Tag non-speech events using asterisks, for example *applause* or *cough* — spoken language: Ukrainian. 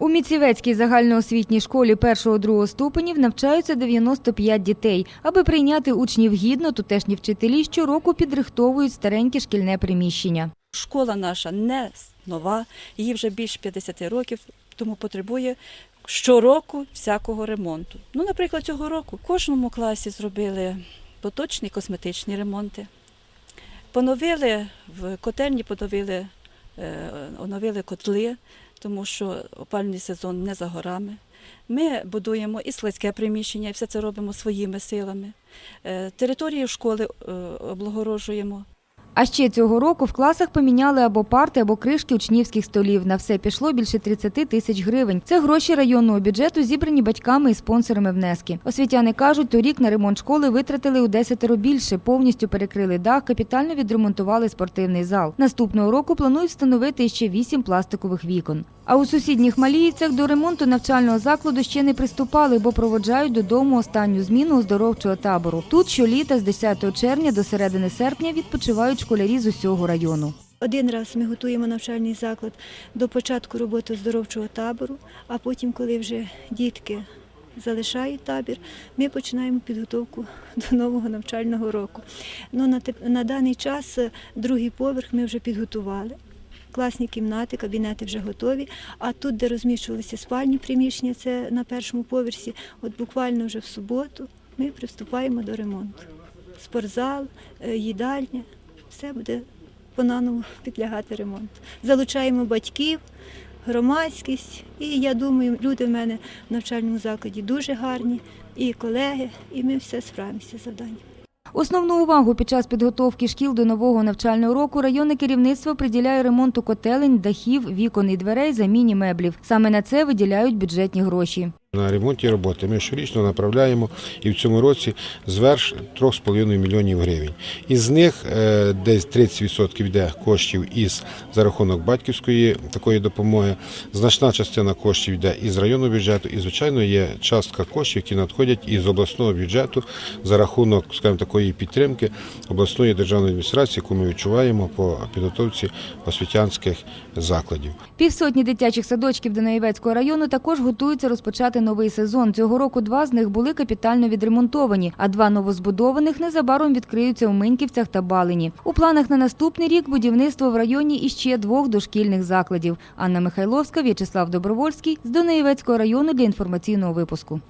У Міцівецькій загальноосвітній школі 1-2 ступенів навчаються 95 дітей. Аби прийняти учнів гідно, тутешні вчителі щороку підрихтовують стареньке шкільне приміщення. Школа наша не нова, їй вже більше 50 років, тому потребує щороку всякого ремонту. Ну, наприклад, цього року в кожному класі зробили поточні косметичні ремонти. Поновили в котельні, поновили, е, оновили котли, тому що опальний сезон не за горами. Ми будуємо і складське приміщення, і все це робимо своїми силами. Е, Територію школи е, облагорожуємо. А ще цього року в класах поміняли або парти, або кришки учнівських столів. На все пішло більше 30 тисяч гривень. Це гроші районного бюджету, зібрані батьками і спонсорами внески. Освітяни кажуть, торік на ремонт школи витратили у десятеро більше, повністю перекрили дах, капітально відремонтували спортивний зал. Наступного року планують встановити ще вісім пластикових вікон. А у сусідніх Маліївцях до ремонту навчального закладу ще не приступали, бо проводжають додому останню зміну оздоровчого табору. Тут щоліта з 10 червня до середини серпня відпочивають школярі з усього району. Один раз ми готуємо навчальний заклад до початку роботи оздоровчого табору, а потім, коли вже дітки залишають табір, ми починаємо підготовку до нового навчального року. Ну, на, на даний час е, другий поверх ми вже підготували. Класні кімнати, кабінети вже готові. А тут, де розміщувалися спальні приміщення, це на першому поверсі, от буквально вже в суботу ми приступаємо до ремонту. Спортзал, е, їдальня, все буде по-наново *laughs* підлягати ремонту. Залучаємо батьків, громадськість, і я думаю, люди в мене в навчальному закладі дуже гарні, і колеги, і ми все справимося з завданням. Основну увагу під час підготовки шкіл до нового навчального року районне керівництво приділяє ремонту котелень, дахів, вікон і дверей, заміні меблів. Саме на це виділяють бюджетні гроші. На ремонті роботи ми щорічно направляємо і в цьому році зверш 3,5 мільйонів гривень. Із них е, десь 30% йде коштів із за рахунок батьківської такої допомоги. Значна частина коштів йде із районного бюджету, і звичайно є частка коштів, які надходять із обласного бюджету за рахунок, скажімо, такої підтримки обласної державної адміністрації, яку ми відчуваємо по підготовці освітянських закладів. Півсотні дитячих садочків Донаєвецького району також готуються розпочати новий сезон. Цього року два з них були капітально відремонтовані, а два новозбудованих незабаром відкриються у Миньківцях та Балині. У планах на наступний рік будівництво в районі іще двох дошкільних закладів. Анна Михайловська, В'ячеслав Добровольський з Донеєвецького району для інформаційного випуску.